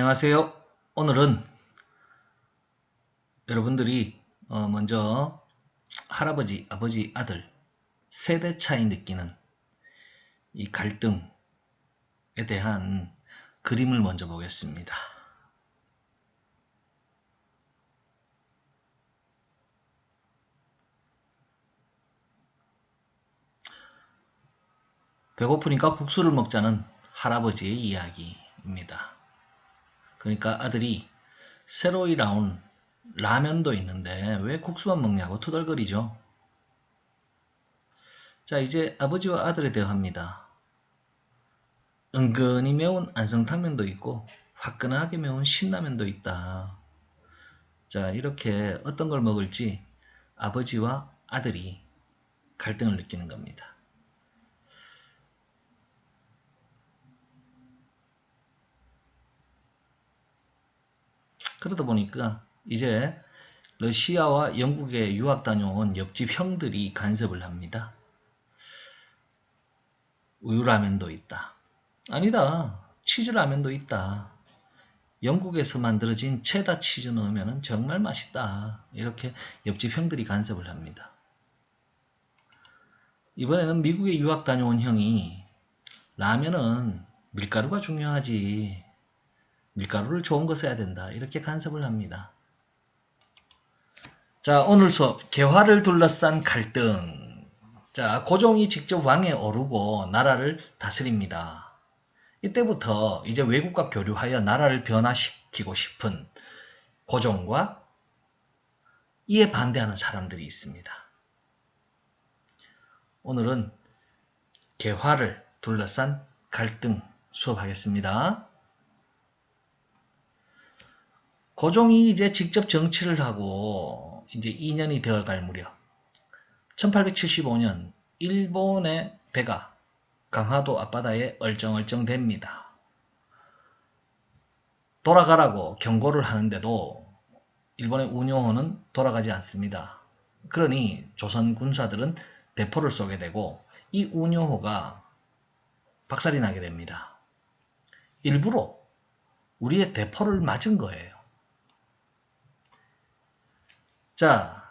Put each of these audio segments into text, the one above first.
안녕하세요. 오늘은 여러분들이 어, 먼저 할아버지, 아버지, 아들 세대 차이 느끼는 이 갈등에 대한 그림을 먼저 보겠습니다. 배고프니까 국수를 먹자는 할아버지의 이야기입니다. 그러니까 아들이 새로이 나온 라면도 있는데 왜 국수만 먹냐고 투덜거리죠. 자, 이제 아버지와 아들에 대화합니다. 은근히 매운 안성탕면도 있고 화끈하게 매운 신라면도 있다. 자, 이렇게 어떤 걸 먹을지 아버지와 아들이 갈등을 느끼는 겁니다. 그러다 보니까 이제 러시아와 영국에 유학 다녀온 옆집 형들이 간섭을 합니다. 우유라면도 있다. 아니다. 치즈라면도 있다. 영국에서 만들어진 체다 치즈 넣으면 정말 맛있다. 이렇게 옆집 형들이 간섭을 합니다. 이번에는 미국에 유학 다녀온 형이 라면은 밀가루가 중요하지. 밀가루를 좋은 거 써야 된다. 이렇게 간섭을 합니다. 자, 오늘 수업 개화를 둘러싼 갈등. 자, 고종이 직접 왕에 오르고 나라를 다스립니다. 이때부터 이제 외국과 교류하여 나라를 변화시키고 싶은 고종과 이에 반대하는 사람들이 있습니다. 오늘은 개화를 둘러싼 갈등 수업하겠습니다. 고종이 이제 직접 정치를 하고 이제 2년이 되어갈 무렵 1875년 일본의 배가 강화도 앞바다에 얼쩡얼쩡 됩니다. 돌아가라고 경고를 하는데도 일본의 운용호는 돌아가지 않습니다. 그러니 조선 군사들은 대포를 쏘게 되고 이 운용호가 박살이 나게 됩니다. 일부러 우리의 대포를 맞은 거예요. 자,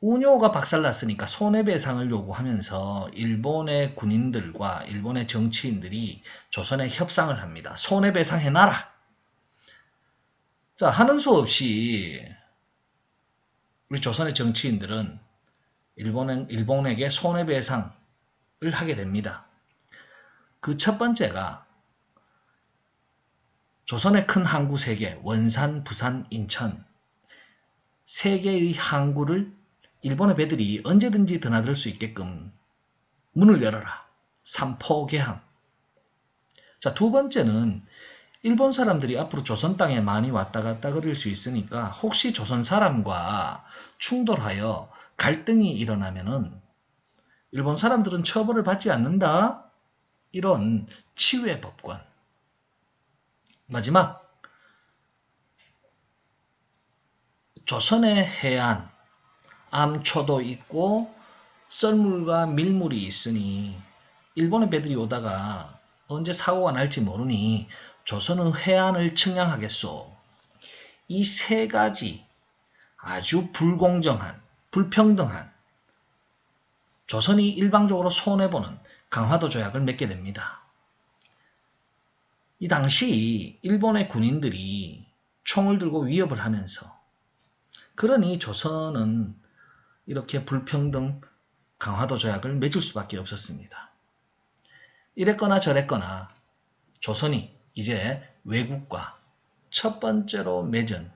운요가 박살났으니까 손해배상을 요구하면서 일본의 군인들과 일본의 정치인들이 조선에 협상을 합니다. 손해배상 해놔라. 자, 하는 수 없이 우리 조선의 정치인들은 일본은, 일본에게 손해배상을 하게 됩니다. 그 첫 번째가 조선의 큰 항구 세 개, 원산, 부산, 인천, 세 개의 항구를 일본의 배들이 언제든지 드나들 수 있게끔 문을 열어라. 삼포개항. 자, 두 번째는 일본 사람들이 앞으로 조선 땅에 많이 왔다 갔다 그릴 수 있으니까 혹시 조선 사람과 충돌하여 갈등이 일어나면은 일본 사람들은 처벌을 받지 않는다. 이런 치유의 법관. 마지막 조선의 해안, 암초도 있고 썰물과 밀물이 있으니 일본의 배들이 오다가 언제 사고가 날지 모르니 조선은 해안을 측량하겠소. 이 세 가지 아주 불공정한, 불평등한 조선이 일방적으로 손해보는 강화도 조약을 맺게 됩니다. 이 당시 일본의 군인들이 총을 들고 위협을 하면서 그러니 조선은 이렇게 불평등 강화도 조약을 맺을 수밖에 없었습니다. 이랬거나 저랬거나 조선이 이제 외국과 첫 번째로 맺은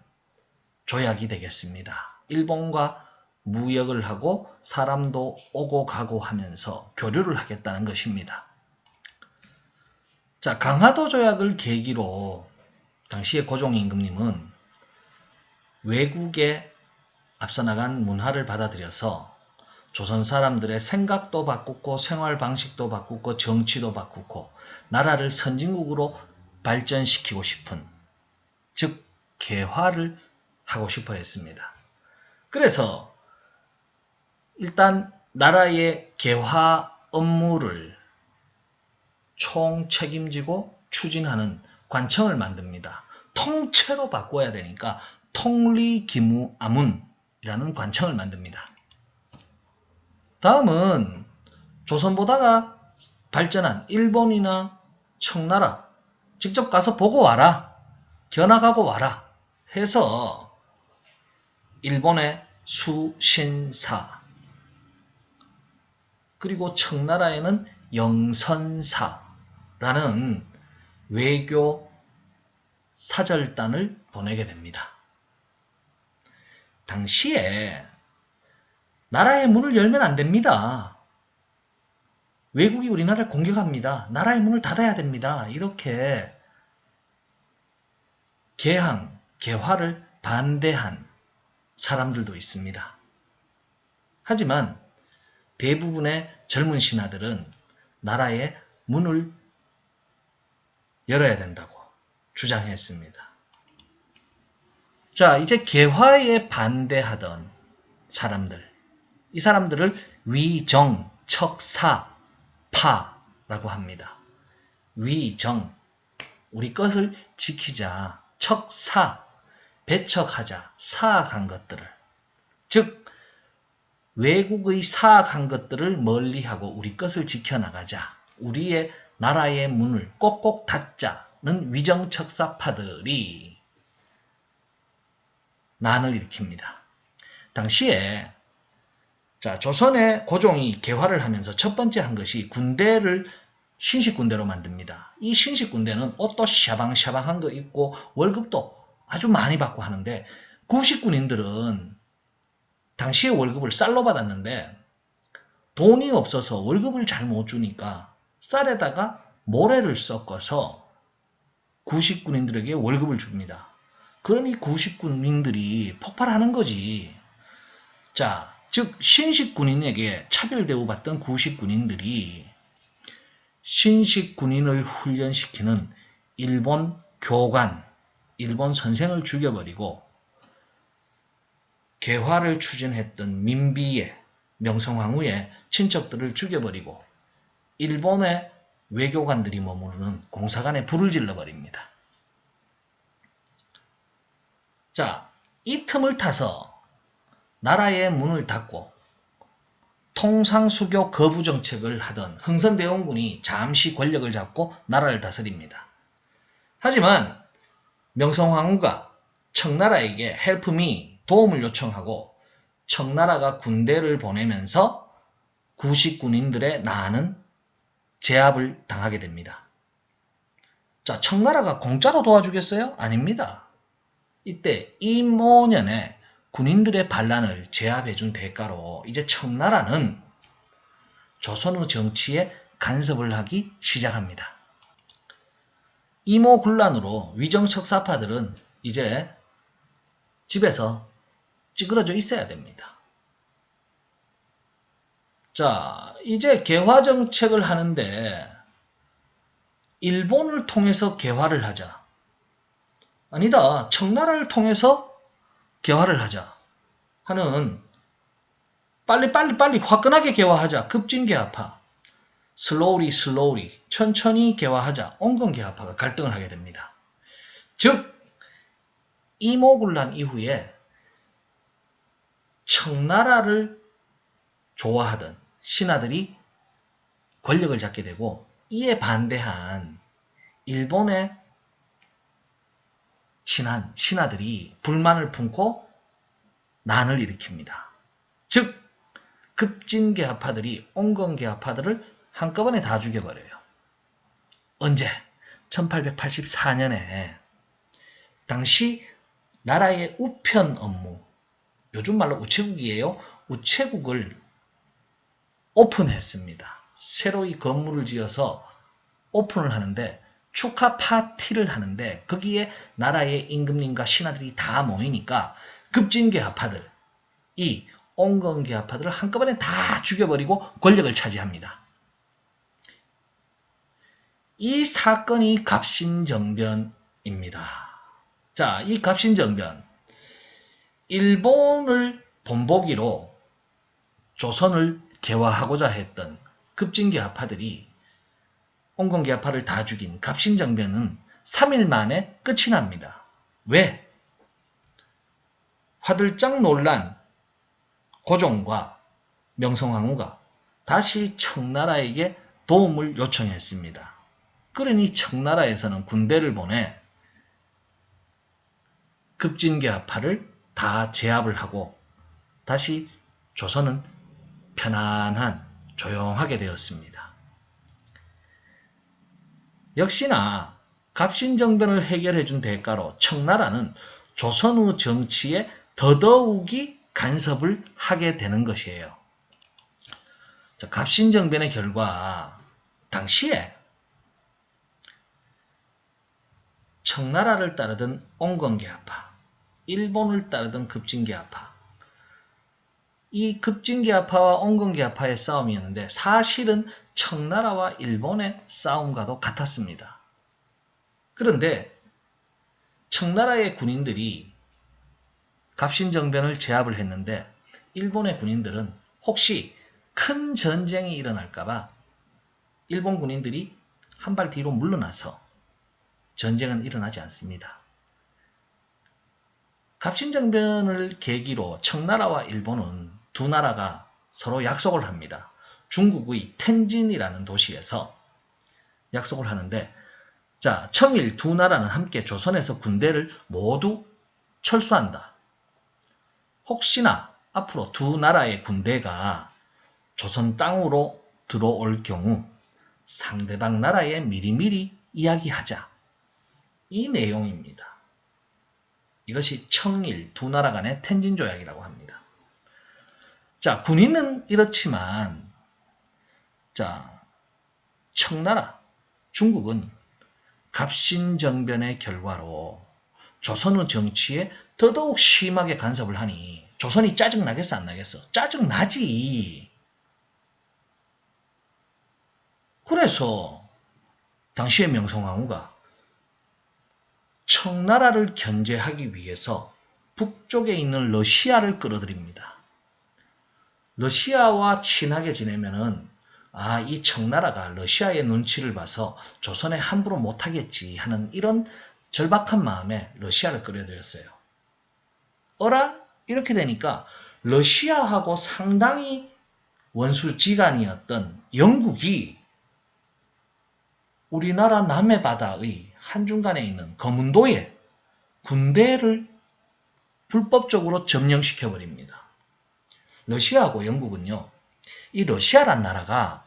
조약이 되겠습니다. 일본과 무역을 하고 사람도 오고 가고 하면서 교류를 하겠다는 것입니다. 자, 강화도 조약을 계기로 당시에 고종임금님은 외국에 앞서 나간 문화를 받아들여서 조선 사람들의 생각도 바꾸고 생활 방식도 바꾸고 정치도 바꾸고 나라를 선진국으로 발전시키고 싶은 즉 개화를 하고 싶어 했습니다. 그래서 일단 나라의 개화 업무를 총 책임지고 추진하는 관청을 만듭니다. 통째로 바꿔야 되니까 통리기무아문이라는 관청을 만듭니다. 다음은 조선보다가 발전한 일본이나 청나라 직접 가서 보고 와라. 견학하고 와라. 해서 일본의 수신사 그리고 청나라에는 영선사라는 외교 사절단을 보내게 됩니다. 당시에 나라의 문을 열면 안 됩니다. 외국이 우리나라를 공격합니다. 나라의 문을 닫아야 됩니다. 이렇게 개항, 개화를 반대한 사람들도 있습니다. 하지만 대부분의 젊은 신하들은 나라의 문을 열어야 된다고 주장했습니다. 자, 이제 개화에 반대하던 사람들. 이 사람들을 위정, 척사, 파라고 합니다. 위정, 우리 것을 지키자. 척사, 배척하자. 사악한 것들을. 즉, 외국의 사악한 것들을 멀리하고 우리 것을 지켜나가자. 우리의 나라의 문을 꼭꼭 닫자는 위정척사파들이 난을 일으킵니다. 당시에 자 조선의 고종이 개화를 하면서 첫 번째 한 것이 군대를 신식 군대로 만듭니다. 이 신식 군대는 옷도 샤방샤방한 거 입고 월급도 아주 많이 받고 하는데 구식 군인들은 당시에 월급을 쌀로 받았는데 돈이 없어서 월급을 잘 못 주니까 쌀에다가 모래를 섞어서 구식 군인들에게 월급을 줍니다. 그러니 구식 군인들이 폭발하는 거지. 자, 즉 신식 군인에게 차별 대우받던 구식 군인들이 신식 군인을 훈련시키는 일본 교관, 일본 선생을 죽여버리고 개화를 추진했던 민비의 명성황후의 친척들을 죽여버리고 일본의 외교관들이 머무르는 공사관에 불을 질러버립니다. 자, 이 틈을 타서 나라의 문을 닫고 통상수교 거부 정책을 하던 흥선대원군이 잠시 권력을 잡고 나라를 다스립니다. 하지만 명성황후가 청나라에게 헬프미 도움을 요청하고 청나라가 군대를 보내면서 구식 군인들의 나는 제압을 당하게 됩니다. 자, 청나라가 공짜로 도와주겠어요? 아닙니다. 이때 이모년에 군인들의 반란을 제압해준 대가로 이제 청나라는 조선의 정치에 간섭을 하기 시작합니다. 이모 군란으로 위정척 사파들은 이제 집에서 찌그러져 있어야 됩니다. 자, 이제 개화 정책을 하는데 일본을 통해서 개화를 하자. 아니다. 청나라를 통해서 개화를 하자. 하는 빨리 빨리 빨리 화끈하게 개화하자. 급진 개화파. 슬로우리 슬로우리 천천히 개화하자. 온건 개화파가 갈등을 하게 됩니다. 즉 이모군란 이후에 청나라를 좋아하던 신하들이 권력을 잡게 되고 이에 반대한 일본의 친한 신하들이 불만을 품고 난을 일으킵니다. 즉 급진계하파들이 온건계하파들을 한꺼번에 다 죽여버려요. 언제? 1884년에 당시 나라의 우편 업무 요즘 말로 우체국이에요. 우체국을 오픈했습니다. 새로 이 건물을 지어서 오픈을 하는데 축하 파티를 하는데 거기에 나라의 임금님과 신하들이 다 모이니까 급진계하파들 이 온건계하파들을 한꺼번에 다 죽여버리고 권력을 차지합니다. 이 사건이 갑신정변입니다. 자, 이 갑신정변 일본을 본보기로 조선을 개화하고자 했던 급진계하파들이 온건계하파를 다 죽인 갑신정변은 3일 만에 끝이 납니다. 왜? 화들짝 놀란 고종과 명성황후가 다시 청나라에게 도움을 요청했습니다. 그러니 청나라에서는 군대를 보내 급진계파를 다 제압을 하고 다시 조선은 편안한 조용하게 되었습니다. 역시나 갑신정변을 해결해 준 대가로 청나라는 조선의 정치에 더더욱이 간섭을 하게 되는 것이에요. 자, 갑신정변의 결과 당시에 청나라를 따르던 온건계합파, 일본을 따르던 급진계합파, 이 급진계합파와 온건계합파의 싸움이었는데 사실은 청나라와 일본의 싸움과도 같았습니다. 그런데 청나라의 군인들이 갑신정변을 제압을 했는데 일본의 군인들은 혹시 큰 전쟁이 일어날까봐 일본 군인들이 한 발 뒤로 물러나서 전쟁은 일어나지 않습니다. 갑신정변을 계기로 청나라와 일본은 두 나라가 서로 약속을 합니다. 중국의 텐진이라는 도시에서 약속을 하는데 자 청일 두 나라는 함께 조선에서 군대를 모두 철수한다. 혹시나 앞으로 두 나라의 군대가 조선 땅으로 들어올 경우 상대방 나라에 미리미리 이야기하자. 이 내용입니다. 이것이 청일 두 나라 간의 텐진 조약이라고 합니다. 자, 군인은 이렇지만 자, 청나라 중국은 갑신정변의 결과로 조선의 정치에 더더욱 심하게 간섭을 하니 조선이 짜증나겠어 안 나겠어? 짜증나지. 그래서 당시의 명성황후가 청나라를 견제하기 위해서 북쪽에 있는 러시아를 끌어들입니다. 러시아와 친하게 지내면은 아, 이 청나라가 러시아의 눈치를 봐서 조선에 함부로 못하겠지 하는 이런 절박한 마음에 러시아를 끌어들였어요. 어라? 이렇게 되니까 러시아하고 상당히 원수지간이었던 영국이 우리나라 남해 바다의 한중간에 있는 거문도에 군대를 불법적으로 점령시켜 버립니다. 러시아하고 영국은요, 이 러시아란 나라가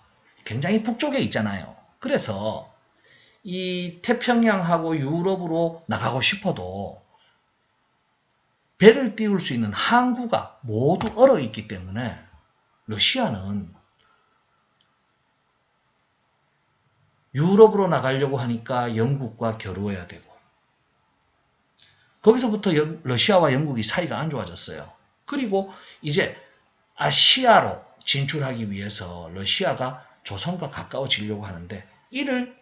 굉장히 북쪽에 있잖아요. 그래서 이 태평양하고 유럽으로 나가고 싶어도 배를 띄울 수 있는 항구가 모두 얼어 있기 때문에 러시아는 유럽으로 나가려고 하니까 영국과 겨루어야 되고 거기서부터 러시아와 영국이 사이가 안 좋아졌어요. 그리고 이제 아시아로 진출하기 위해서 러시아가 조선과 가까워지려고 하는데 이를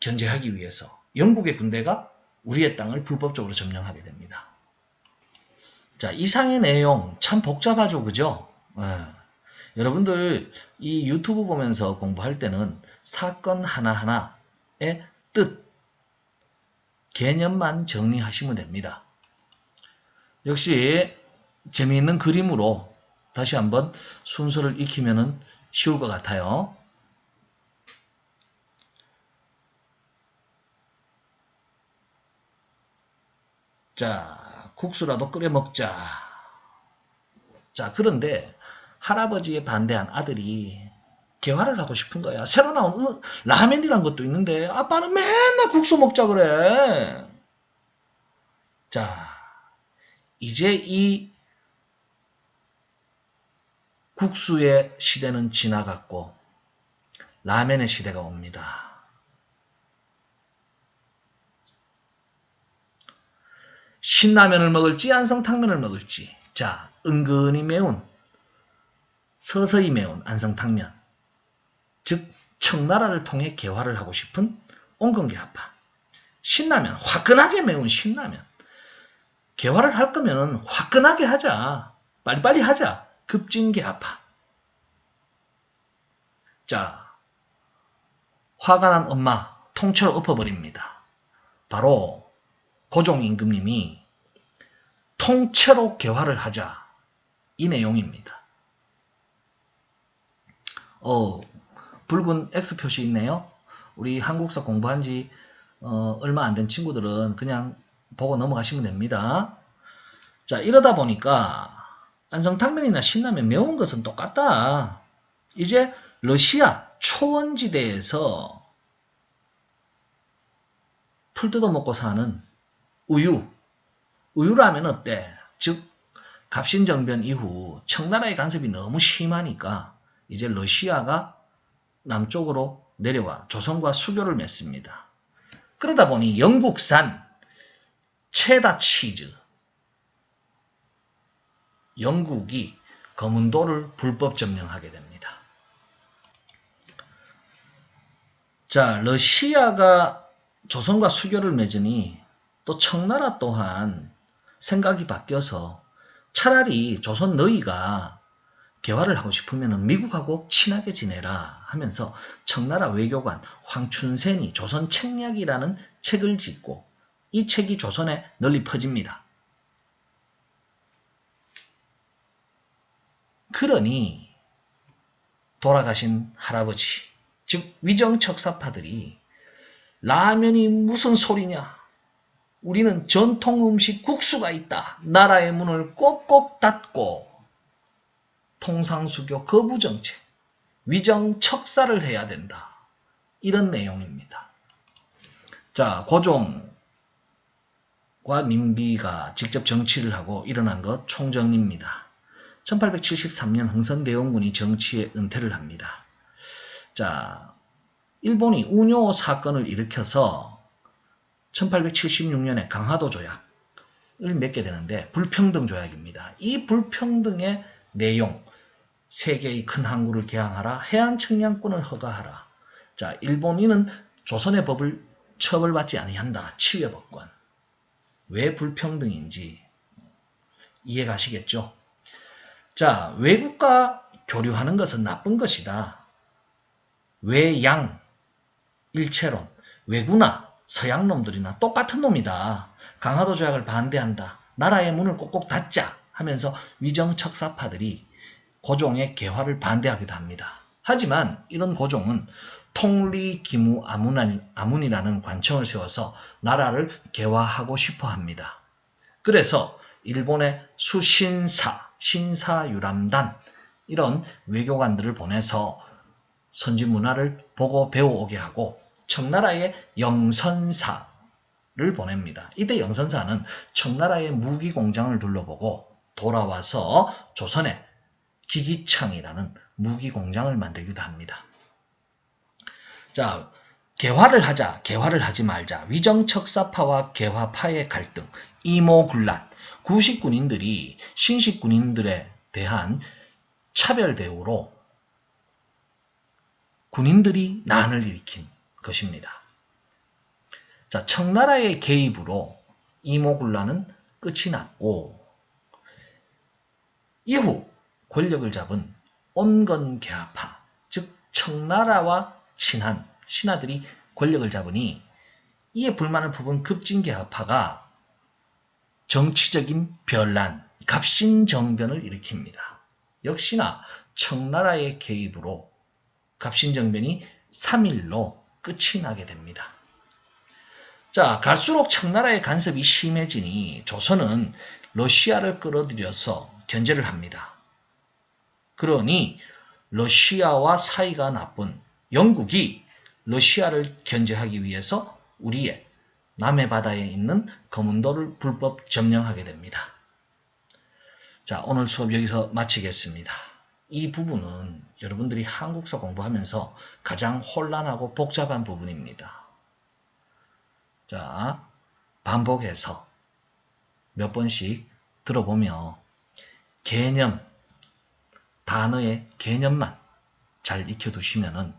견제하기 위해서 영국의 군대가 우리의 땅을 불법적으로 점령하게 됩니다. 자, 이상의 내용 참 복잡하죠, 그죠? 네. 여러분들 이 유튜브 보면서 공부할 때는 사건 하나하나의 뜻, 개념만 정리하시면 됩니다. 역시 재미있는 그림으로 다시 한번 순서를 익히면 쉬울 것 같아요. 자, 국수라도 끓여 먹자. 자, 그런데 할아버지에 반대한 아들이 개화를 하고 싶은 거야. 새로 나온 으, 라면이란 것도 있는데 아빠는 맨날 국수 먹자 그래. 자, 이제 이 국수의 시대는 지나갔고 라면의 시대가 옵니다. 신라면을 먹을지 안성탕면을 먹을지. 자 은근히 매운 서서히 매운 안성탕면. 즉 청나라를 통해 개화를 하고 싶은 온건개합파. 신라면 화끈하게 매운 신라면. 개화를 할 거면 화끈하게 하자. 빨리빨리 하자 급진개합파 자 화가 난 엄마 통째로 엎어버립니다 바로 고종 임금님이 통째로 개화를 하자 이 내용입니다. 어, 붉은 X 표시 있네요. 우리 한국사 공부한 지 어, 얼마 안 된 친구들은 그냥 보고 넘어가시면 됩니다. 자, 이러다 보니까 안성탕면이나 신라면 매운 것은 똑같다. 이제 러시아 초원지대에서 풀 뜯어 먹고 사는 우유. 우유라면 어때? 즉, 갑신정변 이후 청나라의 간섭이 너무 심하니까 이제 러시아가 남쪽으로 내려와 조선과 수교를 맺습니다. 그러다 보니 영국산 체다 치즈, 영국이 거문도를 불법 점령하게 됩니다. 자, 러시아가 조선과 수교를 맺으니 또 청나라 또한 생각이 바뀌어서 차라리 조선 너희가 개화를 하고 싶으면 미국하고 친하게 지내라 하면서 청나라 외교관 황춘센이 조선 책략이라는 책을 짓고 이 책이 조선에 널리 퍼집니다. 그러니 돌아가신 할아버지, 즉 위정척사파들이 라면이 무슨 소리냐? 우리는 전통 음식 국수가 있다. 나라의 문을 꼭꼭 닫고 통상수교 거부 정책, 위정척사를 해야 된다. 이런 내용입니다. 자, 고종과 민비가 직접 정치를 하고 일어난 것 총정리입니다. 1873년 흥선대원군이 정치에 은퇴를 합니다. 자, 일본이 운요 사건을 일으켜서 1876년에 강화도 조약을 맺게 되는데 불평등 조약입니다. 이 불평등의 내용 세계의 큰 항구를 개항하라 해안 측량권을 허가하라 자 일본인은 조선의 법을 처벌받지 아니한다 치외법관 왜 불평등인지 이해 가시겠죠? 자 외국과 교류하는 것은 나쁜 것이다 외양 일체론 외구나 서양 놈들이나 똑같은 놈이다 강화도 조약을 반대한다 나라의 문을 꼭꼭 닫자 하면서 위정 척사파들이 고종의 개화를 반대하기도 합니다. 하지만 이런 고종은 통리 기무 아문이라는 관청을 세워서 나라를 개화하고 싶어 합니다. 그래서 일본의 수신사, 신사유람단 이런 외교관들을 보내서 선진 문화를 보고 배워오게 하고 청나라의 영선사를 보냅니다. 이때 영선사는 청나라의 무기 공장을 둘러보고 돌아와서 조선에 기기창이라는 무기 공장을 만들기도 합니다. 자, 개화를 하자, 개화를 하지 말자, 위정척사파와 개화파의 갈등, 이모군란, 구식 군인들이 신식 군인들에 대한 차별 대우로 군인들이 난을 일으킨 것입니다. 자, 청나라의 개입으로 이모군란은 끝이 났고 이후 권력을 잡은 온건개화파, 즉 청나라와 친한 신하들이 권력을 잡으니 이에 불만을 품은 급진개화파가 정치적인 변란, 갑신정변을 일으킵니다. 역시나 청나라의 개입으로 갑신정변이 3일로 끝이 나게 됩니다. 자, 갈수록 청나라의 간섭이 심해지니 조선은 러시아를 끌어들여서 견제를 합니다. 그러니 러시아와 사이가 나쁜 영국이 러시아를 견제하기 위해서 우리의 남해 바다에 있는 거문도를 불법 점령하게 됩니다. 자, 오늘 수업 여기서 마치겠습니다. 이 부분은 여러분들이 한국사 공부하면서 가장 혼란하고 복잡한 부분입니다. 자, 반복해서 몇 번씩 들어보며 개념, 단어의 개념만 잘 익혀두시면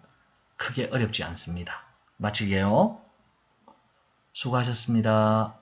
크게 어렵지 않습니다. 마치게요. 수고하셨습니다.